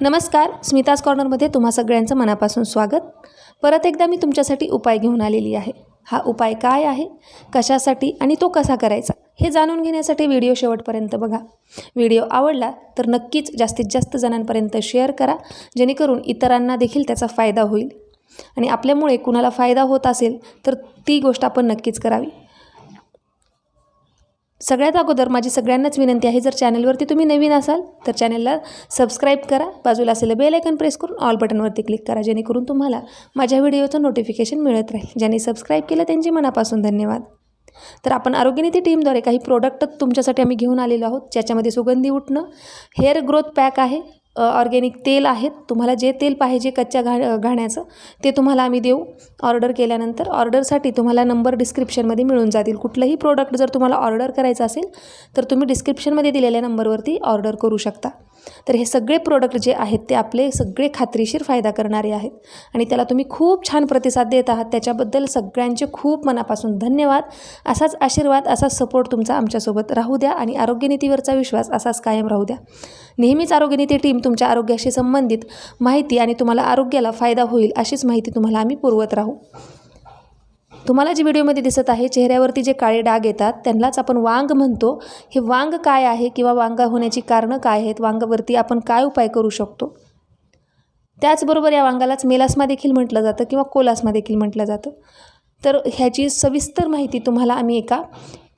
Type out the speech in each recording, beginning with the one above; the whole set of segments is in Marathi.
नमस्कार स्मिताज कॉर्नरमध्ये तुम्हा सगळ्यांचं मनापासून स्वागत. परत एकदा मी तुमच्यासाठी उपाय घेऊन आलेली आहे. हा उपाय काय आहे? कशासाठी आणि तो कसा करायचा? हे जाणून घेण्यासाठी व्हिडिओ शेवटपर्यंत बघा. व्हिडिओ आवडला तर नक्कीच जास्तीत जास्त जणांपर्यंत शेअर करा जेणेकरून इतरांना देखील त्याचा फायदा होईल. आणि आपल्यामुळे कुणाला फायदा होत असेल तर ती गोष्ट आपण नक्कीच करावी. सगळ्यात अगोदर माझी सगळ्यांनाच विनंती आहे जर चॅनलवरती तुम्ही नवीन असाल तर चॅनलला सबस्क्राईब करा बाजूला असलेलं बेल आयकन प्रेस करून ऑल बटनवरती क्लिक करा जेणेकरून तुम्हाला माझ्या व्हिडिओचं नोटिफिकेशन मिळत राहील. ज्यांनी सबस्क्राईब केलं त्यांचे मनापासून धन्यवाद. तर आपण आरोग्यनीती टीमद्वारे काही प्रोडक्ट तुमच्यासाठी आम्ही घेऊन आलेलो आहोत ज्याच्यामध्ये सुगंधी उठणं हेअर ग्रोथ पॅक आहे ऑर्गॅनिक तेल आहेत. तुम्हाला जे तेल पाहिजे कच्च्या घा घाण्याचं ते तुम्हाला आम्ही देऊ. ऑर्डर केल्यानंतर ऑर्डरसाठी तुम्हाला नंबर डिस्क्रिप्शनमध्ये मिळून जातील. कुठलंही प्रोडक्ट जर तुम्हाला ऑर्डर करायचं असेल तर तुम्ही डिस्क्रिप्शनमध्ये दिलेल्या नंबरवरती ऑर्डर करू शकता. तर हे सगळे प्रोडक्ट जे आहेत ते आपले सगळे खात्रीशीर फायदा करणारे आहेत. आणि त्याला तुम्ही खूप छान प्रतिसाद देत आहात. त्याच्याबद्दल सगळ्यांचे खूप मनापासून धन्यवाद. असाच आशीर्वाद असाच सपोर्ट तुमचा आमच्यासोबत राहू द्या आणि आरोग्यनीतीवरचा विश्वास असाच कायम राहू द्या. नेहमीच आरोग्यनीती टीम तुमच्या आरोग्याशी संबंधित माहिती आणि तुम्हाला आरोग्याला फायदा होईल अशीच माहिती तुम्हाला आम्ही पुरवत राहू. तुम्हाला जे व्हिडिओमध्ये दिसत आहे चेहऱ्यावरती जे काळे डाग येतात त्यांनाच आपण वांग म्हणतो. हे वांग काय आहे किंवा वांग होण्याची कारणं काय आहेत वांगावरती आपण काय उपाय करू शकतो? त्याचबरोबर या वांगालाच मेलास्मा देखील म्हटलं जातं किंवा कोलास्मा देखील म्हटलं जातं. तर ह्याची सविस्तर माहिती तुम्हाला आम्ही एका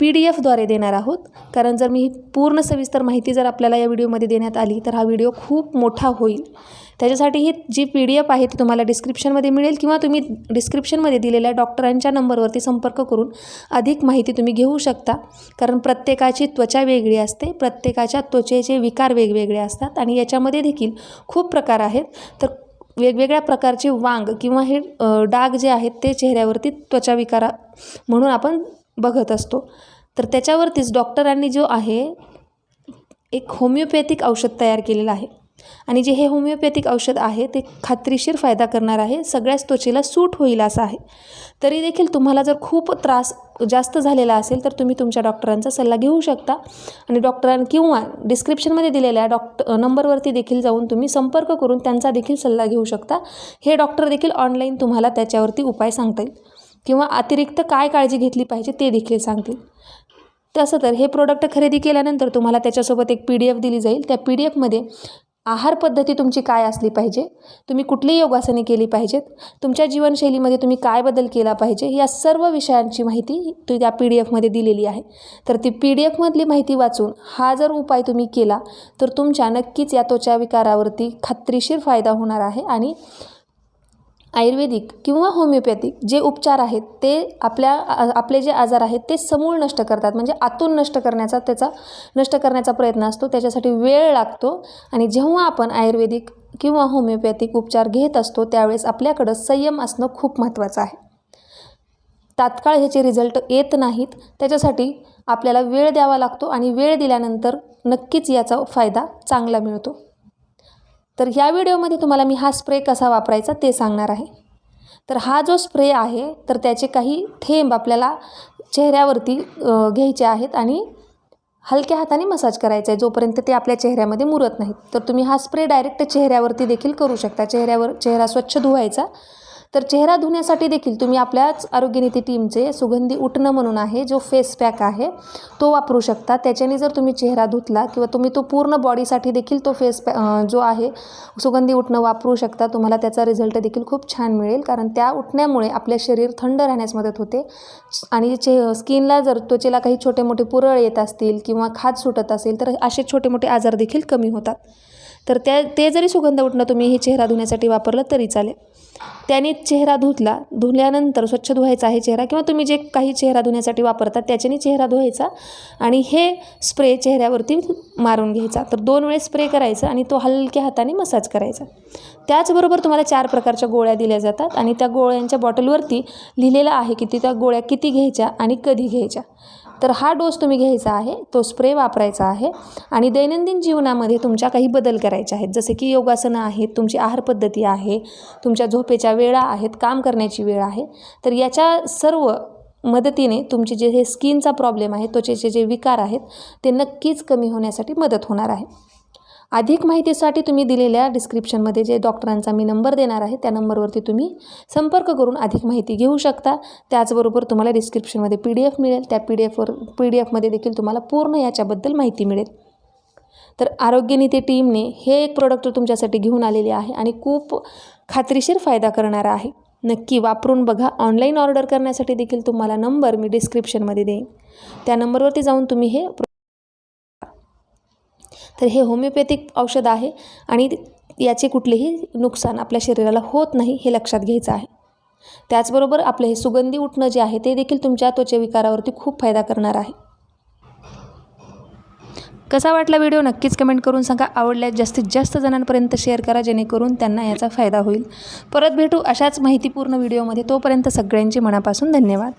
पी डी एफद्वारे देणार आहोत. कारण जर मी ही पूर्ण सविस्तर माहिती जर आपल्याला या व्हिडिओमध्ये देण्यात आली तर हा व्हिडिओ खूप मोठा होईल. त्याच्यासाठी ही जी पी डी एफ आहे ती तुम्हाला डिस्क्रिप्शनमध्ये मिळेल किंवा तुम्ही डिस्क्रिप्शनमध्ये दिलेल्या डॉक्टरांच्या नंबरवरती संपर्क करून अधिक माहिती तुम्ही घेऊ शकता. कारण प्रत्येकाची त्वचा वेगळी असते प्रत्येकाच्या त्वचेचे विकार वेगवेगळे असतात आणि याच्यामध्ये देखील खूप प्रकार आहेत. तर वेगवेगळ्या प्रकारचे वांग किंवा हे डाग जे आहेत ते चेहऱ्यावरती त्वचा विकारा म्हणून आपण बघत असतो. तर त्याच्यावरतीच डॉक्टरांनी जो आहे एक होमिओपॅथिक औषध तयार केलेलं आहे. आणि जे हे होमिओपॅथिक औषध आहे ते खात्रीशीर फायदा करणार आहे. सगळ्याच त्वचेला सूट होईल असं आहे. तरी देखील तुम्हाला जर खूप त्रास जास्त झालेला असेल तर तुम्ही तुमच्या डॉक्टरांचा सल्ला घेऊ शकता. आणि डॉक्टरां किंवा डिस्क्रिप्शनमध्ये दिलेल्या डॉक्टर नंबरवरती देखील जाऊन तुम्ही संपर्क करून त्यांचा देखील सल्ला घेऊ शकता. हे डॉक्टर देखील ऑनलाईन तुम्हाला त्याच्यावरती उपाय सांगता येईल. किंवा अतिरिक्त काय काळजी घेतली पाहिजे ते देखील सांगतील. तसं तर हे प्रोडक्ट खरेदी केल्यानंतर तुम्हाला त्याच्यासोबत एक पी डी एफ दिली जाईल. त्या पी डी एफमध्ये आहार पद्धती तुमची काय असली पाहिजे तुम्ही कुठली योगासने केली पाहिजेत तुमच्या जीवनशैलीमध्ये तुम्ही काय बदल केला पाहिजे या सर्व विषयांची माहिती तू त्या पी डी एफमध्ये दिलेली आहे. तर ती पी डी एफमधली माहिती वाचून हा जर उपाय तुम्ही केला तर तुमच्या नक्कीच या त्वचा विकारावरती खात्रीशीर फायदा होणार आहे आणि आयुर्वेदिक किंवा होमिओपॅथिक जे उपचार आहेत ते आपल्या आपले जे आजार आहेत ते समूळ नष्ट करतात. म्हणजे आतून नष्ट करण्याचा त्याचा नष्ट करण्याचा प्रयत्न असतो. त्याच्यासाठी वेळ लागतो. आणि जेव्हा आपण आयुर्वेदिक किंवा होमिओपॅथिक उपचार घेत असतो त्यावेळेस आपल्याकडं संयम असणं खूप महत्त्वाचं आहे. तात्काळ ह्याचे रिझल्ट येत नाहीत. त्याच्यासाठी आपल्याला वेळ द्यावा लागतो आणि वेळ दिल्यानंतर नक्कीच याचा फायदा चांगला मिळतो. तर ह्या व्हिडिओमध्ये तुम्हाला मी हा स्प्रे कसा वापरायचा ते सांगणार आहे. तर हा जो स्प्रे आहे तर त्याचे काही थेंब आपल्याला चेहऱ्यावरती घ्यायचे आहेत आणि हलक्या हाताने मसाज करायचा आहे जोपर्यंत ते आपल्या चेहऱ्यामध्ये मुरत नाहीत. तर तुम्ही हा स्प्रे डायरेक्ट चेहऱ्यावरती देखील करू शकता. चेहऱ्यावर चेहरा स्वच्छ धुवायचा. तर चेहरा धुण्यासाठी देखील तुम्ही आपल्याच आरोग्यनीती टीमचे सुगंधी उठणं म्हणून आहे जो फेस पॅक आहे तो वापरू शकता. त्याच्याने जर तुम्ही चेहरा धुतला किंवा तुम्ही तो पूर्ण बॉडीसाठी देखील तो फेस पॅ जो आहे सुगंधी उठणं वापरू शकता. तुम्हाला त्याचा रिझल्ट देखील खूप छान मिळेल कारण त्या उठण्यामुळे आपले शरीर थंड राहण्यास मदत होते. आणि चे स्किनला जर त्वचेला काही छोटे मोठे पुरळ येत असतील किंवा खाज सुटत असेल तर असे छोटे मोठे आजार देखील कमी होतात. तर त्या ते जरी सुगंध उठणं तुम्ही हे चेहरा धुण्यासाठी वापरलं तरी चालेल. त्याने चेहरा धुतला धुल्यानंतर स्वच्छ धुवायचा आहे चेहरा किंवा तुम्ही जे काही चेहरा धुण्यासाठी वापरतात त्याच्याने चेहरा धुवायचा आणि हे स्प्रे चेहऱ्यावरती मारून घ्यायचा. तर दोन वेळेस स्प्रे करायचा आणि तो हलक्या हाताने मसाज करायचा. त्याचबरोबर तुम्हाला चार प्रकारच्या गोळ्या दिल्या जातात आणि त्या गोळ्यांच्या बॉटलवरती लिहिलेलं आहे की ती त्या गोळ्या किती घ्यायच्या आणि कधी घ्यायच्या. तर हा डोस तुम्ही घ्यायचा आहे तो स्प्रे वापरायचा आहे आणि दैनंदिन जीवनामध्ये तुमच्या काही बदल करायचे आहेत. जसे की योगासनं आहेत तुमची आहार पद्धती आहे तुमच्या झोपेच्या वेळा आहेत काम करण्याची वेळ आहे. तर याच्या सर्व मदतीने तुमचे जे हे स्किनचा प्रॉब्लेम आहे त्वचेचे जे विकार आहेत ते नक्कीच कमी होण्यासाठी मदत होणार आहे. अधिक माहितीसाठी तुम्ही दिलेल्या डिस्क्रिप्शनमध्ये जे डॉक्टरांचा मी नंबर देणार आहे त्या नंबरवरती तुम्ही संपर्क करून अधिक माहिती घेऊ शकता. त्याचबरोबर तुम्हाला डिस्क्रिप्शनमध्ये पी डी एफ मिळेल. त्या पी डी एफवर पी डी एफमध्ये देखील तुम्हाला पूर्ण याच्याबद्दल माहिती मिळेल. तर आरोग्यनीती टीमने हे एक प्रोडक्ट तुमच्यासाठी घेऊन आलेले आहे आणि खूप खात्रीशीर फायदा करणारा आहे. नक्की वापरून बघा. ऑनलाईन ऑर्डर करण्यासाठी देखील तुम्हाला नंबर मी डिस्क्रिप्शनमध्ये देईन. त्या नंबरवरती जाऊन तुम्ही हे तर हे होमिओपॅथिक औषध आहे आणि याचे कुठलेही नुकसान आपल्या शरीराला होत नाही हे लक्षात घ्यायचं आहे. त्याचबरोबर आपलं हे सुगंधी उठणं जे आहे ते देखील तुमच्या त्वचेविकारावरती खूप फायदा करणार आहे. कसा वाटला व्हिडिओ नक्कीच कमेंट करून सांगा. आवडल्यास जास्तीत जास्त जणांपर्यंत शेअर करा जेणेकरून त्यांना याचा फायदा होईल. परत भेटू अशाच माहितीपूर्ण व्हिडिओमध्ये. तोपर्यंत सगळ्यांचे मनापासून धन्यवाद.